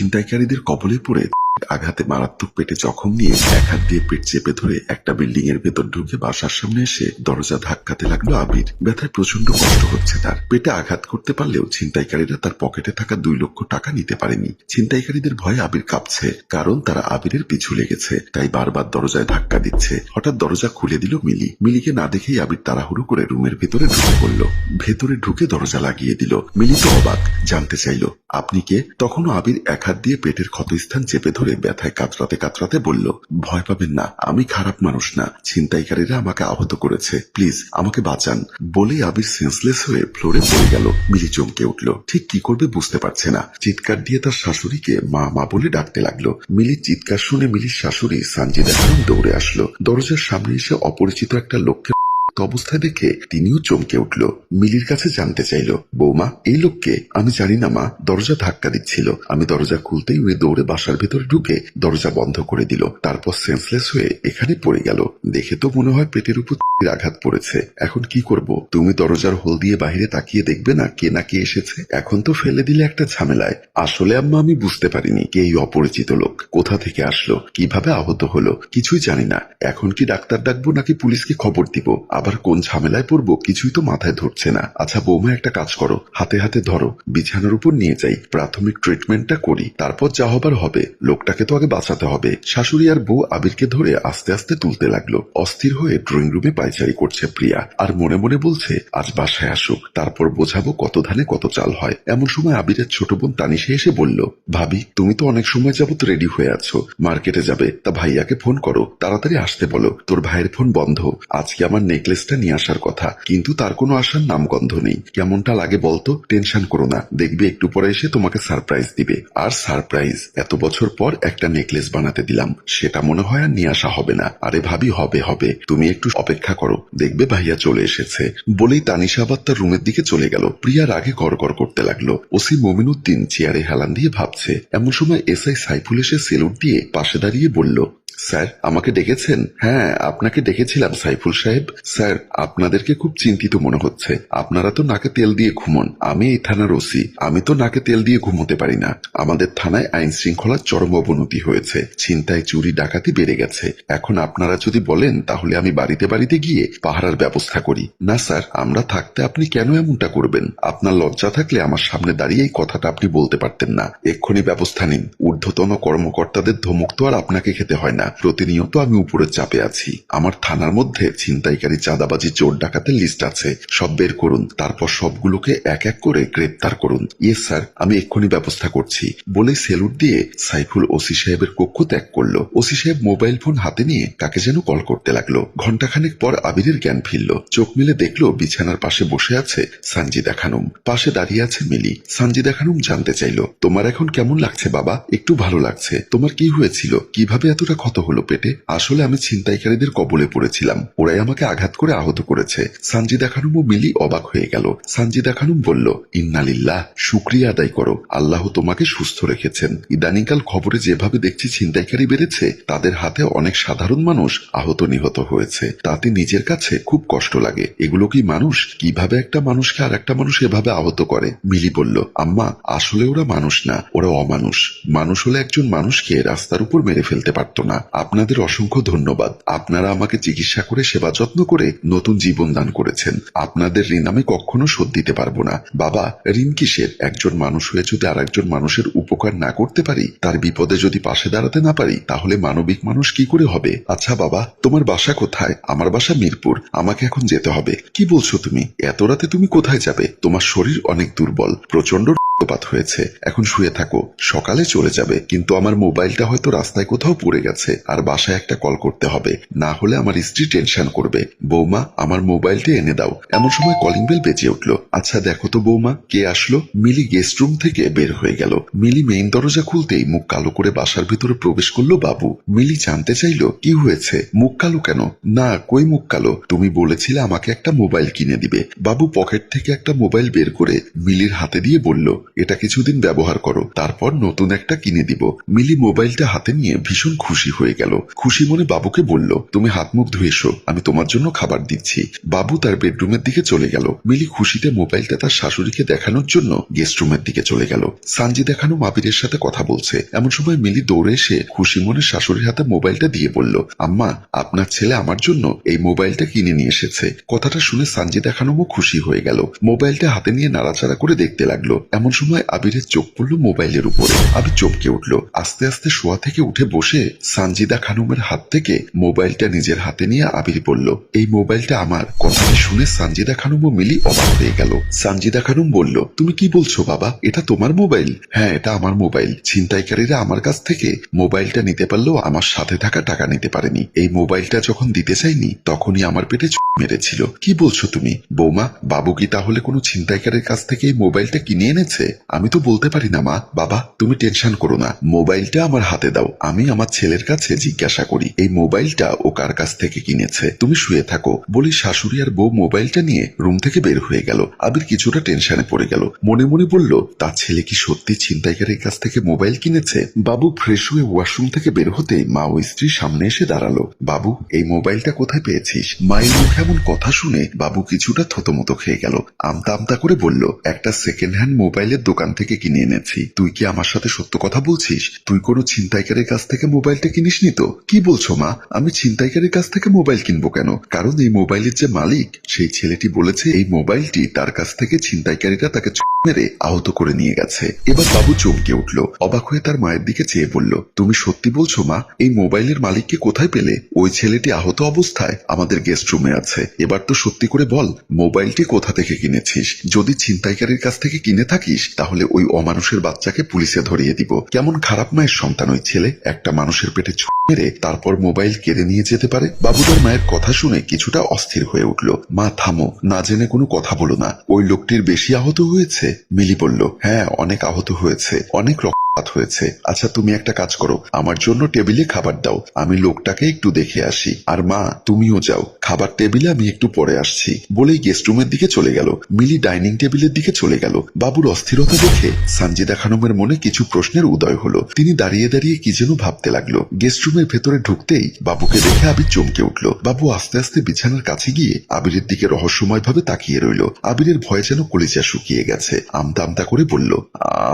ছিনতাইকারীদের কবলে পড়ে আঘাতে মারাত্মক পেটে জখম নিয়ে এক হাত দিয়ে পেট চেপে ধরে একটা বিল্ডিং এর ভেতর ঢুকে বাসার সামনে এসে দরজা ধাক্কাতে লাগল আবির। ব্যথায় প্রচণ্ড কষ্ট হচ্ছে তার। পেটে আঘাত করতে পারলেও ছিনতাইকারীরা তার পকেটে থাকা দুই লক্ষ টাকা নিতে পারেনি। ছিনতাইকারীদের ভয়ে আবির কাঁপছে, কারণ তারা আবিরের পিছু লেগেছে, তাই বারবার দরজায় ধাক্কা দিচ্ছে। হঠাৎ দরজা খুলে দিল মিলি। মিলিকে না দেখেই আবির তাড়াহুড়ো করে রুমের ভেতরে ঢুকে পড়ল। ভেতরে ঢুকে দরজা লাগিয়ে দিল। মিলি তো অবাক, জানতে চাইল, আপনি কে? তখনও আবির এক হাত দিয়ে পেটের ক্ষতস্থান চেপে ধরে ব্যথায় কাতরাতে কাতরাতে বলল, ভয় পাবেন না, আমি খারাপ মানুষ না। ছিনতাইকারীরা আমাকে আহত করেছে। প্লিজ, আমাকে বাঁচান। বলে আবির সেন্সলেস হয়ে ফ্লোরে পড়ে গেল। মিলি চমকে উঠল। ঠিক কি করবে বুঝতে পারছে না। চিৎকার দিয়ে তার শাশুড়িকে মা মা বলে ডাকতে লাগল। মিলির চিৎকার শুনে মিলির শাশুড়ি সানজিদা খানম দৌড়ে আসলো। দরজার সামনে এসে অপরিচিত একটা লোককে অবস্থায় দেখে তিনিও চমকে উঠল। মিলির কাছে জানতে চাইল, বৌমা, এই লোককে? আমি জানি না, মা। দরজা ধাক্কা দিচ্ছিল। আমি দরজা খুলতেই উনি দৌড়ে বাসার ভেতরে ঢুকে দরজা বন্ধ করে দিল। তারপর সেন্সলেস হয়ে এখানে পড়ে গেল। দেখে তো মনে হয় পেটের উপর আঘাত পড়েছে। এখন কি করব? তুমি দরজার হোল দিয়ে বাহিরে তাকিয়ে দেখবে না কে না কে এসেছে? এখন তো ফেলে দিলে একটা ঝামেলায়। আসলে, আম্মা, আমি বুঝতে পারিনি কে এই অপরিচিত লোক। কোথা থেকে আসলো? কীভাবে আহত হলো? কিছুই জানি না। এখন কি ডাক্তার ডাকবো নাকি পুলিশকে খবর দিব? আবার কোন ঝামেলায় পড়ব কিছুই তো মাথায় ধরছে না। আচ্ছা বৌমা, একটা কাজ করো। হাতে হাতে ধরো। বিছানার উপর নিয়ে যাই। প্রাথমিক ট্রিটমেন্টটা করি। তারপর যা হবার হবে, লোকটাকে তো আগে বাঁচাতে হবে। শাশুড়ি আর বউ আবিরকে ধরে আস্তে আস্তে তুলতে লাগল। অস্থির হয়ে ড্রয়িং রুমে পাইচারি করছে প্রিয়া। আর মনে মনে বলছে, আজ বাসায় আসুক। তারপর বোঝাবো কত ধানে কত চাল হয়। এমন সময় আবিরের ছোট বোন তানিশে এসে বলল, ভাবি, তুমি তো অনেক সময় যাবত রেডি হয়ে আছো। মার্কেটে যাবে। তা ভাইয়াকে ফোন করো। তাড়াতাড়ি আসতে বলো। তোর ভাইয়ের ফোন বন্ধ। আজকে আমার নেকলেসটা নিয়ে আসার কথা। কিন্তু তার কোনো আসার নামগন্ধ নেই। কেমনটা লাগে বলতো? টেনশন করো না। দেখবে একটু পরে এসে তোমাকে সারপ্রাইজ দিবে। আর সারপ্রাইজ এত বছর পর একটা নেকলেস বানাতে দিলাম। সেটা মনে হয় আর নিয়ে আসা হবে না। আরে ভাবি, হবে হবে। তুমি একটু অপেক্ষা করো। দেখবে ভাইয়া চলে এসেছে। বলেই তানিশা আবার তার রুমের দিকে চলে গেল। প্রিয়ার আগে গড় করতে লাগল। ওসি মমিনুদ্দিন চেয়ারে হেলান দিয়ে ভাবছে, এমন সময় এসআই সাইফুল এসে সেলুট দিয়ে পাশে দাঁড়িয়ে বলল স্যার, আমাকে ডেকেছেন? হ্যাঁ আপনাকে ডেকেছিলাম, সাইফুল সাহেব। স্যার, আপনাদেরকে খুব চিন্তিত মনে হচ্ছে। আপনারা তো নাকে তেল দিয়ে ঘুমন। আমি এই থানার ওসি। আমি তো নাকে তেল দিয়ে ঘুমোতে পারি না। আমাদের থানায় আইন শৃঙ্খলার চরম অবনতি হয়েছে। ছিনতাই, চুরি, ডাকাতি বেড়ে গেছে। এখন আপনারা যদি বলেন, তাহলে আমি বাড়িতে বাড়িতে গিয়ে পাহারার ব্যবস্থা করি। না, স্যার, আমরা থাকতে আপনি কেন এমনটা করবেন? আপনার লজ্জা থাকলে আমার সামনে দাঁড়িয়ে এই কথাটা আপনি বলতে পারতেন না। এক্ষুনি ব্যবস্থা নিন। ঊর্ধ্বতন কর্মকর্তাদের ধমক তো আর আপনাকে খেতে হয় না। প্রতিনিয়ত আমি উপরের চাপে আছি। আমার থানার মধ্যে ছিনতাইকারী চাঁদাবাজি, চোর ডাকাতের লিস্ট আছে। সব বের করুন, তারপর সবগুলোকে এক এক করে গ্রেপ্তার করুন। ইয়েস, স্যার, আমি এক্ষুনি ব্যবস্থা করছি। বলে সেলুট দিয়ে সাইফুল ওসি সাহেবের কক্ষ ত্যাগ করল। ওসি সাহেব মোবাইল ফোন হাতে নিয়ে কাকে যেন কল করতে লাগল। ঘন্টাখানেক পর আবিরের জ্ঞান ফিরল। চোখ মিলে দেখল বিছানার পাশে বসে আছে সানজিদা খানুম। পাশে দাঁড়িয়ে আছে মিলি। সানজিদা খানুম জানতে চাইলো, তোমার এখন কেমন লাগছে বাবা? একটু ভালো লাগছে। তোমার কি হয়েছিল? কীভাবে এতটা ক্ষত হলো পেটে, আসলে আমি ছিনতাইকারীদের কবলে পড়েছিলাম। ওরাই আমাকে আঘাত করে আহত করেছে। সানজিদা খানুম ও মিলি অবাক হয়ে গেল। সানজিদা খানুম বলল, ইন্নালিল্লাহ, শুক্রিয়া আদায় করো। আল্লাহ তোমাকে সুস্থ রেখেছেন। ইদানিংকাল খবরে যেভাবে দেখছি ছিনতাইকারী বেড়েছে, তাদের হাতে অনেক সাধারণ মানুষ আহত নিহত হয়েছে। তাতে নিজের কাছে খুব কষ্ট লাগে। এগুলো কি মানুষ? কীভাবে একটা মানুষকে আর একটা মানুষ এভাবে আহত করে? মিলি বলল, আম্মা, আসলে ওরা মানুষ না, ওরা অমানুষ। মানুষ হলে একজন মানুষকে রাস্তার উপর মেরে ফেলতে পারতো না। আপনাদের অসংখ্য ধন্যবাদ। আপনারা আমাকে চিকিৎসা করে, সেবা যত্ন করে নতুন জীবন দান করেছেন। আপনাদের ঋণ আমি কখনো শোধ দিতে পারব না। বাবা, ঋণ কিসের? একজন মানুষ হয়ে যদি আর একজন মানুষের উপকার না করতে পারি, তার বিপদে যদি পাশে দাঁড়াতে না পারি, তাহলে মানবিক মানুষ কি করে হবে? আচ্ছা বাবা, তোমার বাসা কোথায়? আমার বাসা মিরপুর। আমাকে এখন যেতে হবে। কি বলছো তুমি? এত রাতে তুমি কোথায় যাবে? তোমার শরীর অনেক দুর্বল। প্রচণ্ড রক্তপাত হয়েছে। এখন শুয়ে থাকো। সকালে চলে যাবে। কিন্তু আমার মোবাইলটা হয়তো রাস্তায় কোথাও পড়ে গেছে। আর বাসায় একটা কল করতে হবে। না হলে আমার স্ত্রী টেনশন করবে। বৌমা, আমার মোবাইলটা এনে দাও। এমন সময় কলিং বেল বেজে উঠল। আচ্ছা দেখো তো বৌমা, কে আসলো? মিলি গেস্ট রুম থেকে বের হয়ে গেল। মিলি মেইন দরজা খুলতেই মুখ কালো করে বাসার ভিতরে প্রবেশ করল বাবু। মিলি জানতে চাইলো, কি হয়েছে? মুখ কালো কেন? না, কই মুখ কালো? তুমি বলেছিলে আমাকে একটা মোবাইল কিনে দিবে। বাবু পকেট থেকে একটা মোবাইল বের করে মিলির হাতে দিয়ে বলল এটা কিছুদিন ব্যবহার করো, তারপর নতুন একটা কিনে দিব। মিলি মোবাইলটা হাতে নিয়ে ভীষণ খুশি হয়ে গেল। খুশি মনে বাবুকে বলল, তুমি হাত মুখ ধুয়ে এসো, আমি তোমার জন্য খাবার দিচ্ছি। বাবু তার বেডরুমের দিকে চলে গেল। মিলি খুশিতে মোবাইলটা তার শাশুড়িকে দেখানোর জন্য গেস্ট রুমের দিকে চলে গেল। সানজি দেখানো আবিরের সাথে কথা বলছে। এমন সময় মিলি দৌড়ে এসে খুশি মনে শাশুড়ির হাতে মোবাইলটা দিয়ে বলল, আম্মা, আপনার ছেলে আমার জন্য এই মোবাইলটা কিনে নিয়ে এসেছে। কথাটা শুনে সানজি দেখানো খুশি হয়ে গেল। মোবাইলটা হাতে নিয়ে নাড়াচাড়া করে দেখতে লাগল। এমন সময় আবিরের চোখ পড়ল মোবাইলের উপরে। আবির চমকে উঠল। আস্তে আস্তে শোয়া থেকে উঠে বসে সানজিদা খানুমের হাত থেকে মোবাইলটা নিজের হাতে নিয়ে আবির বলল, এই মোবাইলটা আমার। কথাটা শুনে সানজিদা খানুম ও মিলি অবাক হয়ে গেল। সানজিদা খানুম বলল, তুমি কি বলছো বাবা? এটা তোমার মোবাইল? হ্যাঁ এটা আমার মোবাইল। ছিনতাইকারীরা আমার কাছ থেকে মোবাইলটা নিতে পারলেও আমার সাথে থাকা টাকা নিতে পারেনি। এই মোবাইলটা যখন দিতে চাইনি, তখনই আমার পেটে মেরেছিল। কি বলছো তুমি? বৌমা, বাবু কি তাহলে কোনো ছিনতাইকারের কাছ থেকে এই মোবাইলটা কিনে এনেছে? আমি তো বলতে পারি না, মা। বাবা, তুমি টেনশন করো না। মোবাইলটা আমার হাতে দাও। আমি আমার ছেলের কাছে জিজ্ঞাসা করি, এই মোবাইলটা ও কার কাছ থেকে কিনেছে? তুমি শুয়ে থাকো। বলি, শাশুড়ি আর বউ মোবাইলটা নিয়ে রুম থেকে বের হয়ে গেল। আবির কিছুটা টেনশনে পড়ে গেল। মনে মনে বলল, তার ছেলে কি সত্যি ছিনতাইকারের কাছ থেকে মোবাইল কিনেছে? বাবু ফ্রেশ হয়ে ওয়াশরুম থেকে বের হতে মা ও স্ত্রীর সামনে এসে দাঁড়াল। বাবু, এই মোবাইলটা কোথায় পেয়েছিস? মায়ের মুখে এমন কথা শুনে বাবু কিছুটা থতমত খেয়ে গেল। আমতা আমতা করে বলল, একটা সেকেন্ড হ্যান্ড মোবাইলের দোকান থেকে কিনে এনেছি। তুই কি আমার সাথে সত্য কথা বলছিস? তুই কোনো ছিনতাইকারের কাছ থেকে মোবাইলটা কিনিসনি তো? কি বলছো, মা? আমি ছিনতাইকারের কাছ থেকে মোবাইল কিনবো কেন? কারণ এই মোবাইলের যে মালিক, সেই ছেলেটি বলেছে এই মোবাইলটি তার কাছ থেকে ছিনতাইকারীরা তাকে মেরে আহত করে নিয়ে গেছে। এবার বাবু চমকে উঠল, অবাক হয়ে তার মায়ের দিকে চেয়ে বলল, তুমি সত্যি বলছো, মা? এই মোবাইলের মালিককে কোথায় পেলে? ওই ছেলেটি আহত অবস্থায় আমাদের গেস্ট রুমে আছে। এবার তো সত্যি করে বল, মোবাইলটি কোথা থেকে কিনেছিস? যদি ছিনতাইকারীর কাছ থেকে কিনে থাকিস তাহলে ওই অমানুষের বাচ্চাকে পুলিশে ধরিয়ে দিব। কেমন খারাপ মায়ের সন্তান ওই ছেলে? একটা মানুষের পেটে ছুট মেরে তারপর মোবাইল কেড়ে নিয়ে যেতে পারে? বাবুদার মায়ের কথা শুনে কিছুটা অস্থির হয়ে উঠল। মা, থামো, না জেনে কোনো কথা বলো না। ওই লোকটির বেশি আহত হয়েছে? মিলি বলল হ্যাঁ অনেক আহত হয়েছে। অনেক রক্তপাত হয়েছে। আচ্ছা তুমি একটা কাজ করো। আমার জন্য টেবিলে খাবার দাও। আমি লোকটাকে একটু দেখে আসি। আর মা, তুমিও যাও। খাবার টেবিলে আমি একটু পরে আসছি। বলেই গেস্ট রুমের দিকে চলে গেল। মিলি ডাইনিং টেবিলের দিকে চলে গেল। বাবুর অস্থিরতা দেখে সানজিদা খানমের মনে কিছু প্রশ্নের উদয় হলো। তিনি দাঁড়িয়ে দাঁড়িয়ে কি যেন ভাবতে লাগল। গেস্ট রুমের ভেতরে ঢুকতেই বাবুকে দেখে আবির চমকে উঠল। বাবু আস্তে আস্তে বিছানার কাছে গিয়ে আবিরের দিকে রহস্যময় ভাবে তাকিয়ে রইল। আবিরের ভয়ে যেন কলিজা শুকিয়ে গেছে। আমতা আমতা করে বলল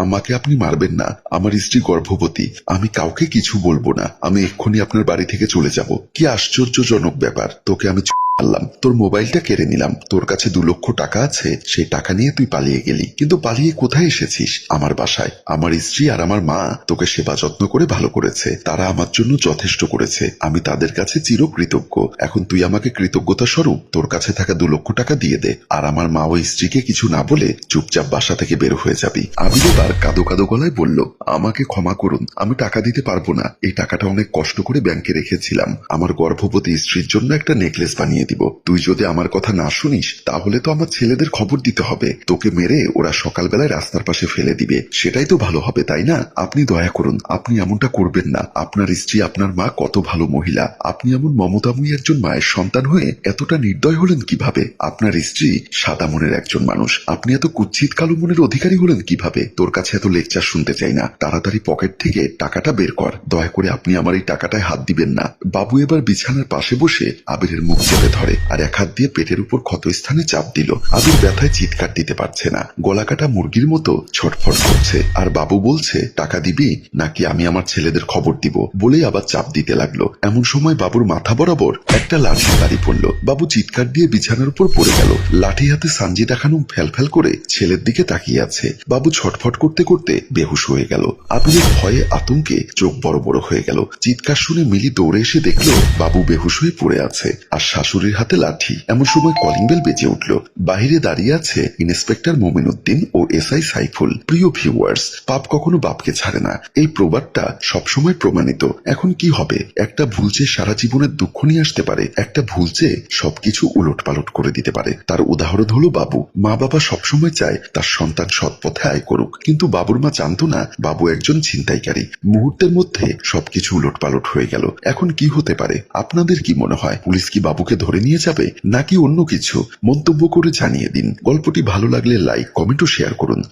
আমাকে আপনি মারবেন না। আমার স্ত্রী গর্ভবতী, আমি কাউকে কিছু বলব না। আমি এক্ষুনি আপনার বাড়ি থেকে চলে যাব। কি আশ্চর্যজনক ব্যাপার। তোকে আমি পারলাম তোর মোবাইলটা কেড়ে নিলাম। তোর কাছে দু লক্ষ টাকা আছে, সেই টাকা নিয়ে তুই পালিয়ে গেলি। কিন্তু পালিয়ে কোথায় এসেছিস? আমার বাসায়। আমার স্ত্রী আর আমার মা তোকে সেবা যত্ন করে ভালো করেছে। তারা আমার জন্য যথেষ্ট করেছে। আমি তাদের কাছে চিরকৃতজ্ঞ। এখন তুই আমাকে কৃতজ্ঞতা স্বরূপ তোর কাছে থাকা দু লক্ষ টাকা দিয়ে দে। আর আমার মা ও স্ত্রীকে কিছু না বলে চুপচাপ বাসা থেকে বের হয়ে যাবি। আমি এবার কাদো কাদো গলায় বলল, আমাকে ক্ষমা করুন। আমি টাকা দিতে পারব না। এই টাকাটা অনেক কষ্ট করে ব্যাংকে রেখেছিলাম। আমার গর্ভবতী স্ত্রীর জন্য একটা নেকলেস বানিয়ে দিব। তুই যদি আমার কথা না শুনিস, তাহলে তো আমার ছেলেদের খবর দিতে হবে। তোকে মেরে ওরা সকালবেলায় রাস্তার পাশে ফেলে দিবে। সেটাই তো ভালো হবে, তাই না? আপনি দয়া করুন, আপনি এমনটা করবেন না। আপনার স্ত্রী, আপনার মা কত ভালো মহিলা। আপনি এমন মমতাময়ী একজন মায়ের সন্তান হয়ে এতটা নির্দয় হলেন কীভাবে? আপনার স্ত্রী সাদা মনের একজন মানুষ। আপনি এত কুচ্ছিত কালো মনের অধিকারী হলেন কীভাবে? তোর কাছে এত লেকচার শুনতে চাই না। তাড়াতাড়ি পকেট থেকে টাকাটা বের কর। দয়া করে আপনি আমার এই টাকাটায় হাত দিবেন না। বাবু এবার বিছানার পাশে বসে আবিরের মুখ চেপে ধরে, আর এক হাত দিয়ে পেটের উপর ক্ষতস্থানে চাপ দিল। আবির ব্যথায় চিৎকার দিতে পারছে না। গলা কাটা মুরগির মতো ছটফট করছে। আর বাবু বলছে, টাকা দিবি? নাকি আমি আমার ছেলেদের খবর দিব? বলেই আবার চাপ দিতে লাগল। এমন সময় বাবুর মাথা বরাবর একটা লাঠি বাড়ি পড়ল। বাবু চিৎকার দিয়ে বিছানার উপর পড়ে গেল। লাঠি হাতে সানজি দেখানো ফ্যাল ফ্যাল করে ছেলের দিকে তাকিয়ে আছে। বাবু ছটফট করতে করতে বেহুশ হয়ে গেল। আবিরের ভয়ে আতঙ্কে চোখ বড় বড় হয়ে গেল। চিৎকার শুনে মিলি দৌড়ে এসে দেখল, বাবু বেহুশ হয়ে পড়ে আছে। আর শাশুড়ির হাতে লাঠি। এমন সময় কলিং বেল বেজে উঠল। বাহিরে দাঁড়িয়ে আছে ইন্সপেক্টর মোমিনুদ্দিন ও এসআই সাইফুল। প্রিয় ভিউয়ার্স পাপ কখনো বাপকে ছাড়ে না। এই প্রবাদটা সবসময় প্রমাণিত। এখন কি হবে? একটা ভুলচে সারা জীবনের দুঃখ নিয়ে আসতে পারে, একটা ভুলচে সবকিছু উলট পালট করে দিতে পারে। তার উদাহরণ হলো বাবু। মা বাবা সবসময় চায় তার সন্তান সৎ পথে আয় করুক। কিন্তু বাবুর মা জানতো না, বাবু একজন ছিনতাইকারী। মুহূর্তের মধ্যে সবকিছু উলট পালট হয়ে গেল। এখন কি হতে পারে? আপনাদের কি মনে হয়? পুলিশ কি বাবুকে ধরে নিয়ে যাবে নাকি অন্য কিছু? মন্তব্য করে জানিয়ে দিন। গল্পটি ভালো লাগলে লাইক কমেন্ট ও শেয়ার করুন।